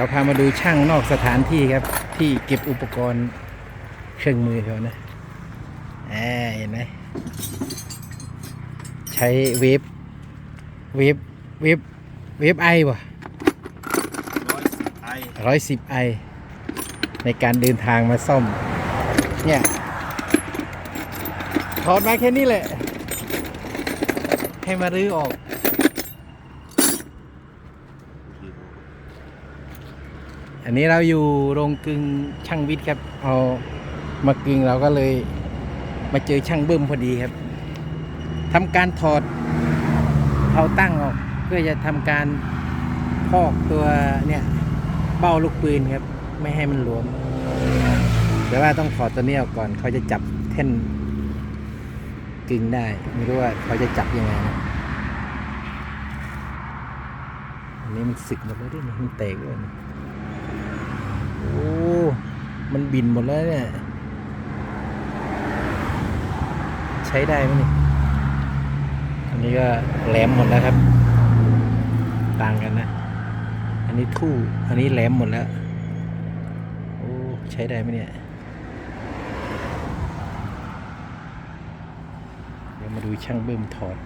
เราพามาดูช่างนอกสถานที่ครับ ที่เก็บอุปกรณ์เครื่องมือเขานะแหมเห็นไหมใช้เวฟเวฟเวฟเวฟไอวะร้อยสิบไอร้อยสิบไอในการเดินทางมาซ่อม เนี่ยถอดมาแค่นี้แหละ ให้มารื้อออก อันนี้เราอยู่โรงกึงช่างวิทย์ครับ เอามากึงเราก็เลยมาเจอช่างเบิ้มพอดีครับทำการถอดเผาตั้งออก เพื่อจะทำการพอกตัวเนี่ยเบ้าลูกปืนครับ ไม่ให้มันหลวม แต่ว่าต้องถอดตัวนี้ออกก่อน เขาจะจับแท่นกึงได้ ไม่รู้ว่าเขาจะจับยังไงนะอันนี้มันสึกหมดแล้วด้วยมันแตกด้วยนะ โอ้ มันบินหมดแล้วเนี่ย ใช้ได้ไหมนี่อันนี้ก็แหลมหมดแล้วครับ ต่างกันนะ อันนี้ทู่ อันนี้แหลมหมดแล้ว โอ้ ใช้ได้ไหมเนี่ย เดี๋ยวมาดูช่างเบิ่มถอด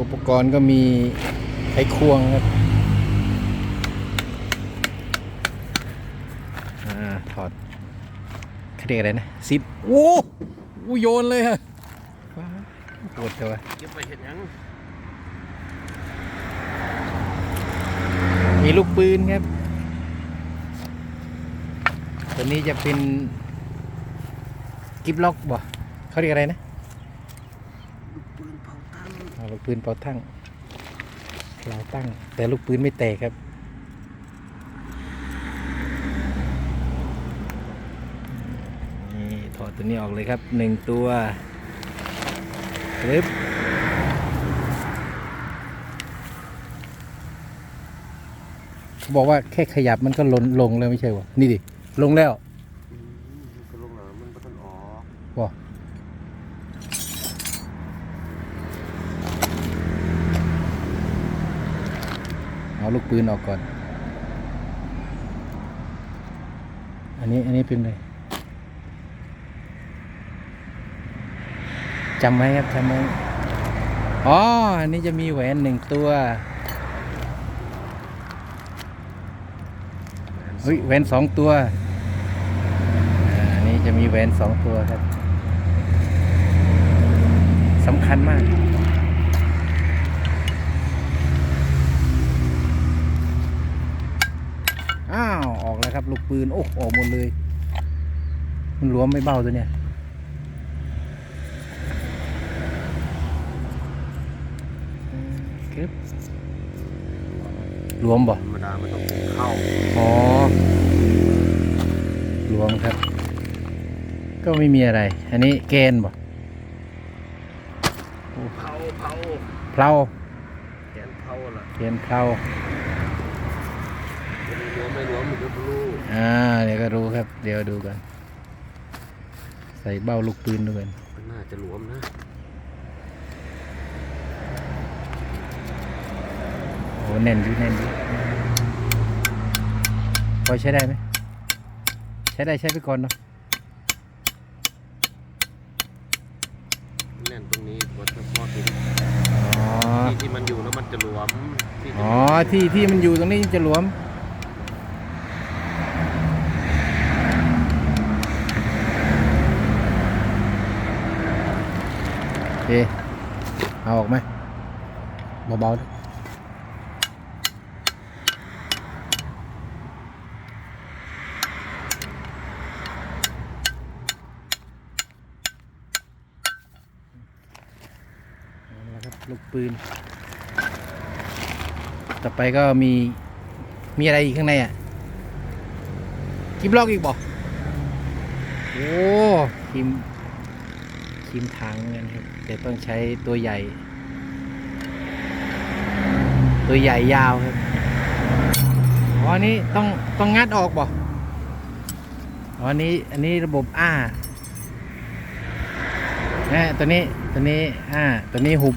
อุปกรณ์ก็มีไขควงครับอ่าถอดเขาเรียกอะไรนะซิปโอ้โหโยนเลยฮะว้าวปวดตัวเก็บไปเห็นยังมีลูกปืนครับ ตัวนี้จะเป็นกิฟล็อกบ่เขาเรียกอะไรนะ ลูกปืนเผาตั้ง อ๋อ ลูกปืนเป่าตั้งเราตั้ง แต่ลูกปืนไม่แตกครับ นี่ถอดตัวนี้ออกเลยครับหนึ่งตัวปึ๊บเขาบอกว่าแค่ขยับมันก็ลนลงแล้วไม่ใช่วะนี่ดิ ลงแล้ว อืมมันก็ลงหนามันก็ต้องออก วะ เอาลูกปืนออกก่อน อันนี้อันนี้เป็นไรจำไว้ครับจำไว้อ๋อ อันนี้จะมีแหวนหนึ่งตัว เฮ้ย แหวนสองตัวอ่าอันนี้จะมีแหวนสองตัวครับสำคัญมาก อ้าว ออกแล้วครับ ลูกปืนโอ้ออกหมดเลย มันหลวมไม่เบ้าตัวเนี่ยกึ๊บหลวมบ่ธรรมดามันต้องเข้าอ๋อหลวมครับ ก็ไม่มีอะไร อันนี้เกณฑ์บ่เผาเผาเพลาแขนเผาล่ะเกณฑ์เพลา จะมีรั้วไม่รั้วมันก็รู้อ่าเดี๋ยวก็รู้ครับ เดี๋ยวดูกัน ใส่เบ้าลูกปืนดูกันมันน่าจะหลวมนะโอ้แน่นอยู่แน่นอยู่พอใช้ได้ไหมใช้ได้ใช้ไปก่อนเนาะแน่นตรงนี้วัดเฉพาะที่อ๋อที่ที่มันอยู่แล้วมันจะหลวมที่จะอ๋อที่ที่มันอยู่ตรงนี้จะหลวม เคเอาออกไหมเบาๆด้วยเอาละครับลูกปืน ต่อไปก็มี มีอะไรอีกข้างในอะกิมลอกอีกบ่โอ้คิมคิมทางเงินครับ แต่ต้องใช้ตัวใหญ่ ตัวใหญ่ยาวครับอ๋ออันนี้ต้องต้องงัดออกบ่อ๋ออันนี้อันนี้ระบบอ้านะตัวนี้ตัวนี้อ้าตัวนี้หุบ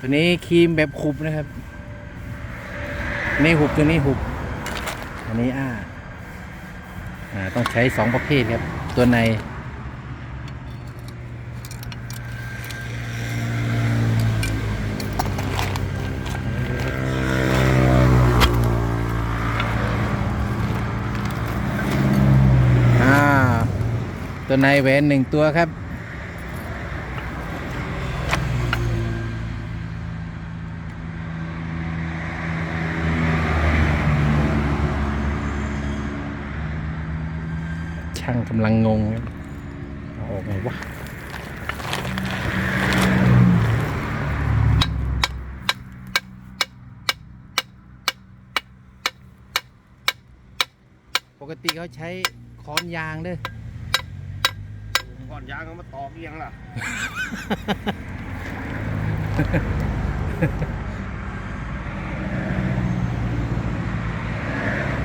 ตัวนี้ครีมแบบขุบนะครับ นี่หุบตัวนี้หุบ อันนี้อ้าอ่าต้องใช้สองประเภทครับ ตัวใน อ่า ตัวในแหวนหนึ่งตัวครับ ช่างกำลังงงครับออกไงวะปกติเขาใช้ค้อนยางเด้วย อนยางเอามาตอกเอียงล่ะ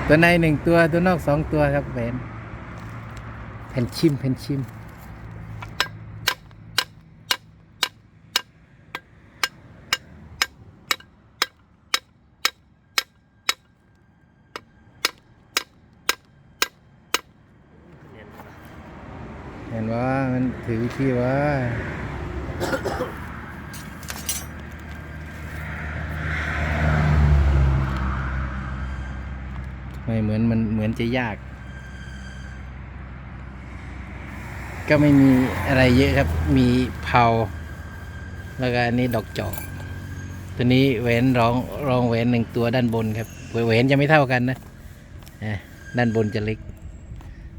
ตัวในหนึ่งตัวตัวนอกสองตัวครับแหวนแผ่นชิมแผ่นชิม เห็นว่ามัน ถือวิธีว่าไม่เหมือนมันเหมือนจะยาก ก็ไม่มีอะไรเยอะครับ มีเผา แล้วก็อันนี้ดอกจอกตัวนี้แหวนรองรองแหวนหนึ่งตัวด้านบนครับแหวนจะไม่เท่ากันนะอะด้านบนจะเล็ก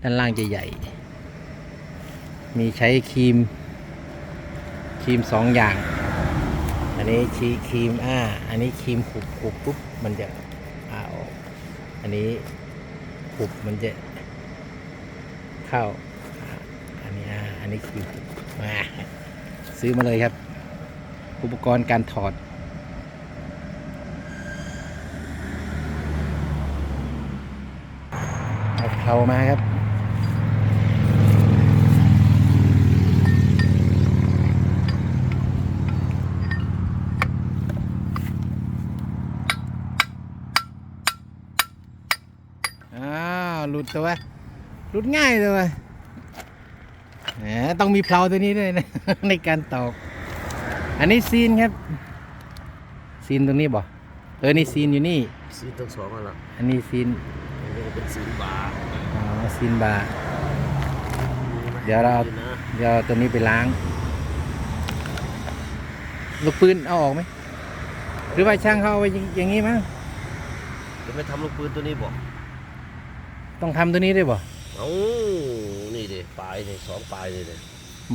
ด้านล่างจะใหญ่ มีใช้ครีม ครีมสองอย่าง อันนี้ชีครีมอ่า อันนี้ครีมขุบขุบปุ๊บมันจะอาออก อันนี้ขุบมันจะเข้า อันนี้อ่า อันนี้ครีมมาซื้อมาเลยครับ อุปกรณ์การถอดเอาเผามาครับ อ้าวหลุดตัวหลุดง่ายเลยวะแหมต้องมีเพลาตัวนี้ด้วยนะ ในการตอก อันนี้ซีนครับ ซีนตรงนี้บ่เออนี่ซีนอยู่นี่ ซีนทั้งสองอะล่ะอันนี้ซีนอันนี้ก็เป็นซีนบาร์อ๋อซีนบาร์เดี๋ยวเราเอานะเดี๋ยวเอาตัวนี้ไปล้าง ลูกปืนเอาออกไหม หรือว่าช่างเขาเอาไว้อย่างอย่างนี้มั้ง จะไม่ทำลูกปืนตัวนี้บอก ต้องทำตัวนี้ด้วยบ่เอ้านี่ดิปลายนี่สองปลายนี่ดิ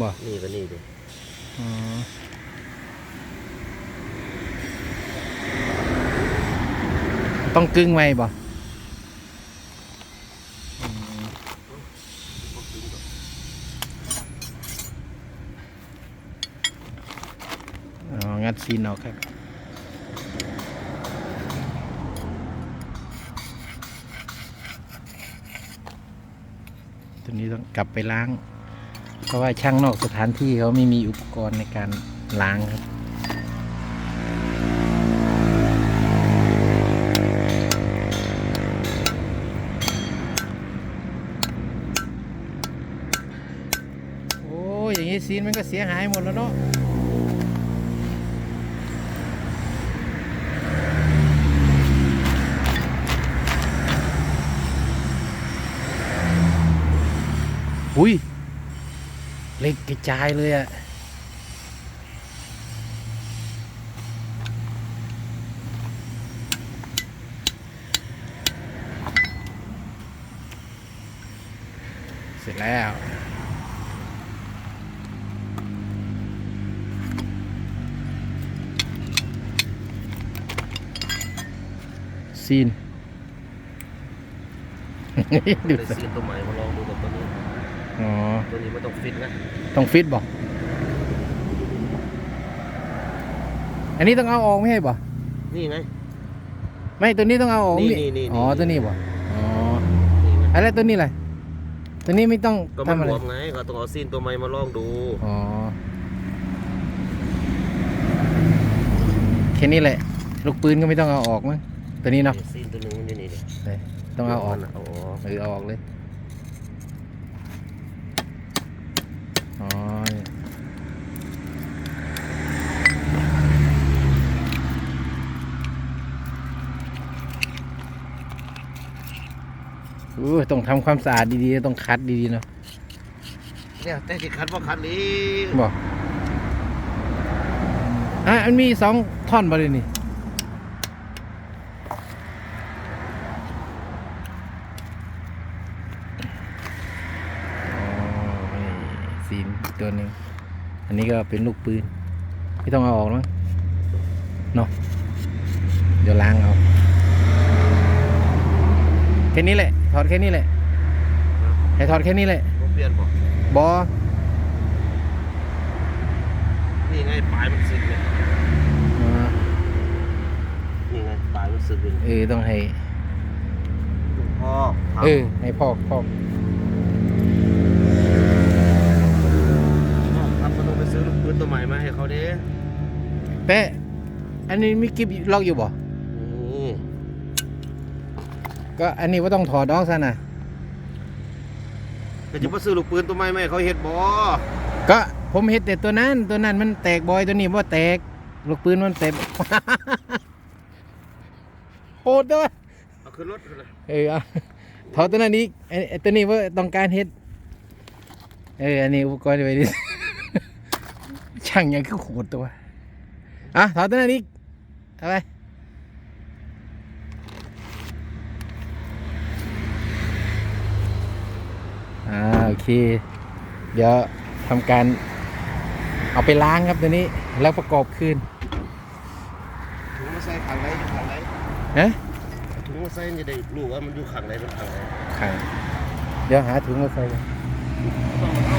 บ่นี่ก็นี่ดิอ๋อต้องกึ่งไว้บ่อ๋องัดซีนออกครับ นี้ต้องกลับไปล้าง เพราะว่าช่างนอกสถานที่เขาไม่มีอุปกรณ์ในการล้างครับโอ้ยอย่างนี้ซีนมันก็เสียหายหมดแล้วเนาะ อุ้ยเล็กกระจายเลยอะเสร็จแล้วซีนดูได้สิซีนตัวใหม่มาลองดูกับตัวนี้ อ๋อ ตัวนี้ไม่ต้องฟิตนะต้องฟิตบอก อันนี้ต้องเอาออกไม่ใช่บ่นี่ไง ไม่ตัวนี้ต้องเอาออกนี่นี่นี่อ๋อนี่ ตัวนี้บ่อ๋อนี่ไงอะไรตัวนี้อะไรตัวนี้ไม่ต้องก็มันทำอะรไรวมไงก็ต้องเอาซีนตัวใหม่มาลองดูอ๋อแค่นี้แหละ ลูกปืนก็ไม่ต้องเอาออกมั้งตัวนี้เนาะซีนตัวหนึงมันอยู่นี่ดิต้องเอาออก เอาออกเออเอาออกเลย อ๋ออู้ต้องทำความสะอาดดีๆ ต้องคัดดีๆเนาะเนี่ยแต่ที่คัดว่าคัดนี้บอกอะมันมีสองท่อนมาเลยนี่ อ๋อนี่ ซีนอีกตัวหนึ่งอันนี้ก็เป็นลูกปืนไม่ต้องเอาออกมั้งเนาะเดี๋ยวล้างเอาแค่นี้แหละ ถอดแค่นี้แหละให้ถอดแค่นี้แหละผมเปลี่ยนบ่บอนี่ไงปลายมันสึกเนี่ยอ่านี่ไงปลายมันสึกเลยเออต้องให้พ่อเออให้พอกพอ แต่อันนี้มีกิบล็อกอยู่บ่นี่ก็อันนี้ว่าต้องถอดออกซะนะก็จะมาซื้อลูกปืนตัวใหม่มาให้เขาเฮ็ดบ่ก็ผมเห็นแต่ตัวนั้น ตัวนั้นมันแตกบอยตัวนี้ว่าแตก ลูกปืนมันแตกโหดด้วยเอาขึ้นรถขึ้นเลยเออเอาถอดตัวนั้นอีกไอ้ไอ้ตัวนี้ว่าต้องการเฮ็ดเอออันนี้อุปกรณ์ไปดิช่างยังคือโหดตัว อะถอดตัวนั้นอีกเอาไปอ่าโอเค เดี๋ยวทำการเอาไปล้างครับตัวนี้แล้วประกอบคืนถุงมาใส่ขังไหนอยู่ขังไหนฮะถุงมาใส่จะได้รู้ว่ามันอยู่ขังไหนเป็นขังไหนขังเดี๋ยวหาถุงมาใส่ก่อนต้อง